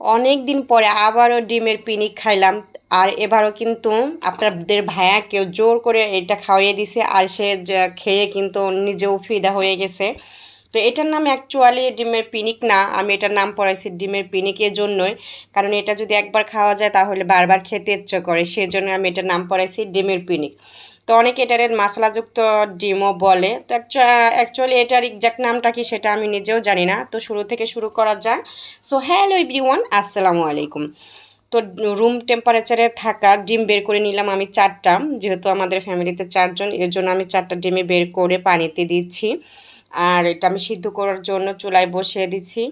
অনেক দিন পরে আবারও ডিমের পিনিক খাইলাম। আর এবারও কিন্তু আপনাদের ভাইয়াকেও জোর করে এটা খাওয়িয়ে দিছে আর সে খেয়ে কিন্তু নিজেও ফিদা হয়ে গেছে। তো এটার নাম অ্যাকচুয়ালি ডিমের পিনিক না, আমি এটার নাম পড়াইছি ডিমের পিনিকের জন্যই। কারণ এটা যদি একবার খাওয়া যায় তাহলে বারবার খেতে ইচ্ছে করে, সেজন্য আমি এটার নাম পড়াইছি ডিমের পিনিক। তো অনেকে এটার মশলাযুক্ত ডিমও বলে। তো অ্যাকচুয়ালি এটার এক্সাক্ট নামটা কি সেটা আমি নিজেও জানি না। তো শুরু থেকে শুরু করা যায় সো হ্যালো এভরিওয়ান আসসালামু আলাইকুম। তো রুম টেম্পারেচারে থাকা ডিম বের করে নিলাম আমি চারটা। যেহেতু আমাদের ফ্যামিলিতে চারজন এর জন্য আমি চারটা ডিমে বের করে পানিতে দিচ্ছি। আর এটা আমি সিদ্ধ করার জন্য চুলায় বসিয়ে দিচ্ছি।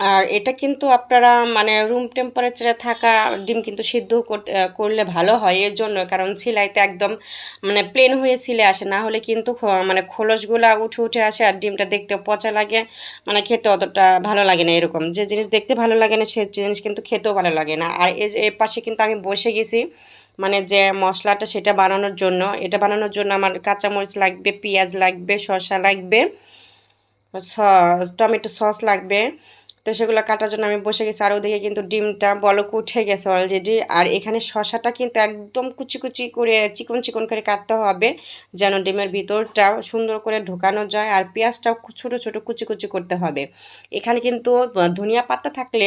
আর এটা কিন্তু আপনারা মানে রুম টেম্পারেচারে থাকা ডিম কিন্তু সিদ্ধ করলে ভালো হয় এর জন্য। কারণ সিলাইতে একদম মানে প্লেন হয়ে সিলে আসে, না হলে কিন্তু মানে খোলসগুলা উঠে উঠে আসে আর ডিমটা দেখতে পচা লাগে মানে খেতে অতটা ভালো লাগে না এরকম। যে জিনিস দেখতে ভালো লাগে না, সে জিনিস কিন্তু খেতেও ভালো লাগে না। আর এর পাশে কিন্তু আমি বসে গেছি মানে যে মশলাটা সেটা বানানোর জন্য। এটা বানানোর জন্য আমার কাঁচামরিচ লাগবে, পেঁয়াজ লাগবে, শসা লাগবে টমেটো সস লাগবে। তো সেগুলো কাটার জন্য আমি বসে গেছি। আর ওদিকে কিন্তু ডিমটা বলক উঠে গেছে অলরেডি আর এখানে শশাটা কিন্তু একদম কুচি কুচি করে, চিকন চিকন করে কাটতে হবে, যেন ডিমের ভিতরটা সুন্দর করে ঢোকানো যায়। আর পেঁয়াজটাও ছোটো ছোটো কুচি কুচি করতে হবে। এখানে কিন্তু ধনিয়া পাতা থাকলে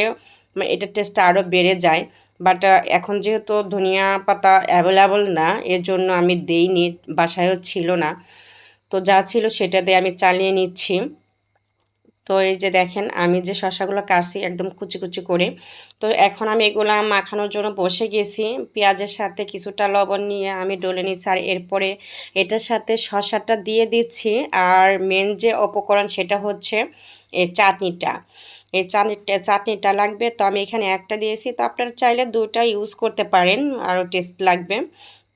মানে এটার টেস্টটা আরও বেড়ে যায়। বাট এখন যেহেতু ধনিয়া পাতা অ্যাভেলেবল না এর জন্য আমি দেইনি, বাসায়ও ছিল না। তো যা ছিল সেটা দিয়ে আমি চালিয়ে নিচ্ছি। তো এই যে দেখেন, আমি যে শশাগুলো কাটছি একদম কুচি কুচি করে, তো এখন আমি এগুলো মাখানোর জন্য বসে গেছি। পেঁয়াজের সাথে কিছুটা লবণ নিয়ে আমি ডলে নিচ্ছি আর এরপরে এটার সাথে শশাটা দিয়ে দিচ্ছি। আর মেন যে উপকরণ সেটা হচ্ছে এই চাটনিটা। এই চাটনিটা চাটনিটা লাগবে, তো আমি এখানে একটা দিয়েছি। তো আপনারা চাইলে দুইটা ইউজ করতে পারেন, আরও টেস্ট লাগবে।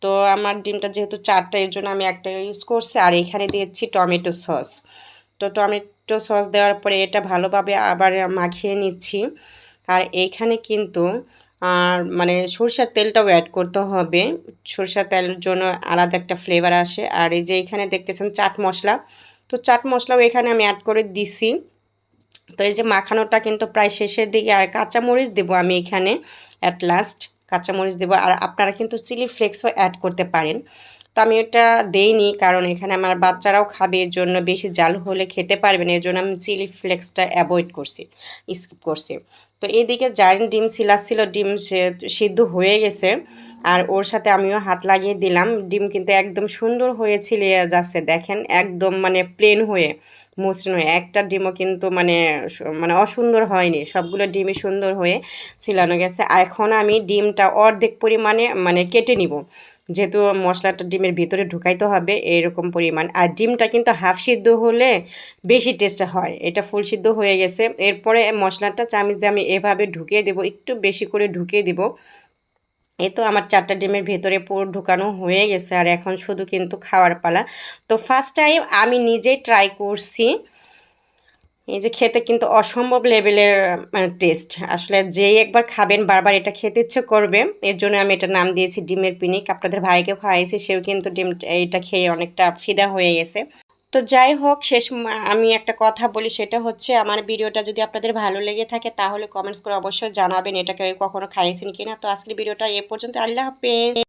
তো আমার ডিমটা যেহেতু চারটা, এর জন্য আমি একটা ইউজ করছি। আর এখানে দিয়েছি টমেটো সস। তো টমেটো সস দেওয়ার পরে এটা ভালোভাবে আবার মাখিয়ে নিচ্ছি। আর এইখানে কিন্তু, আর মানে সরষের তেলটাও অ্যাড করতে হবে। সরষের তেলের জন্য আলাদা একটা ফ্লেভার আসে। আর এই যে এখানে দেখতেছেন চাট মশলা। তো চাট মশলাও এখানে আমি অ্যাড করে দিছি। তো এই যে মাখানোটা কিন্তু প্রায় শেষের দিকে। আর কাঁচামরিচ দেবো আমি এখানে অ্যাট লাস্ট কাঁচামরিচ দেবো। আর আপনারা কিন্তু চিলি ফ্লেক্সও অ্যাড করতে পারেন। তো আমি ওটা দেইনি, কারণ এখানে আমার বাচ্চারাও খাবে, এর জন্য বেশি জাল হলে খেতে পারবে না, এর জন্য আমি চিলি ফ্লেক্সটা অ্যাভয়েড করছি স্কিপ করছি। তো এইদিকে জারিন ডিম ছিল, ডিম সিদ্ধ হয়ে গেছে। আর ওর সাথে আমিও হাত লাগিয়ে দিলাম। ডিম কিন্তু একদম সুন্দর হয়ে ছিলিয়ে যাচ্ছে, দেখেন, একদম মানে প্লেন হয়ে, মসৃণ হয়ে। একটা ডিমও কিন্তু মানে মানে অসুন্দর হয়নি। সবগুলো ডিমই সুন্দর হয়ে ছিলানো গেছে। এখন আমি ডিমটা অর্ধেক পরিমাণে মানে কেটে নিব। যেহেতু মশলাটা ডিমের ভিতরে ঢুকাইতে হবে এরকম পরিমাণ। আর ডিমটা কিন্তু হাফ সিদ্ধ হলে বেশি টেস্ট হয়। এটা ফুল সিদ্ধ হয়ে গেছে। এরপরে মশলাটা চামিচ দিয়ে আমি এভাবে ঢুকিয়ে দেবো, একটু বেশি করে ঢুকিয়ে দিব। এ তো আমার চারটা ডিমের ভেতরে পুরো ঢুকানো হয়ে গেছে। আর এখন শুধু কিন্তু খাওয়ার পালা। তো ফার্স্ট টাইম আমি নিজেই ট্রাই করছি। এই যে খেতে কিন্তু অসম্ভব লেভেলের মানে টেস্ট আসলে যেই একবার খাবেন, বারবার এটা খেতে ইচ্ছে করবে। এর জন্য আমি এটা নাম দিয়েছি ডিমের পিনিক। আপনাদের ভাইকেও খাওয়াইছি, সেও কিন্তু ডিম এটা খেয়ে অনেকটা ফিদা হয়ে গেছে। তো যাই হোক, শেষ আমি একটা কথা বলি, সেটা হচ্ছে আমার ভিডিওটা যদি আপনাদের ভালো লেগে থাকে, তাহলে কমেন্টস করে অবশ্যই জানাবেন, এটা কেউ কখনো খাইয়েছেন কিনা। তো আজকের ভিডিওটা এ পর্যন্ত। আল্লাহ হাফেজ।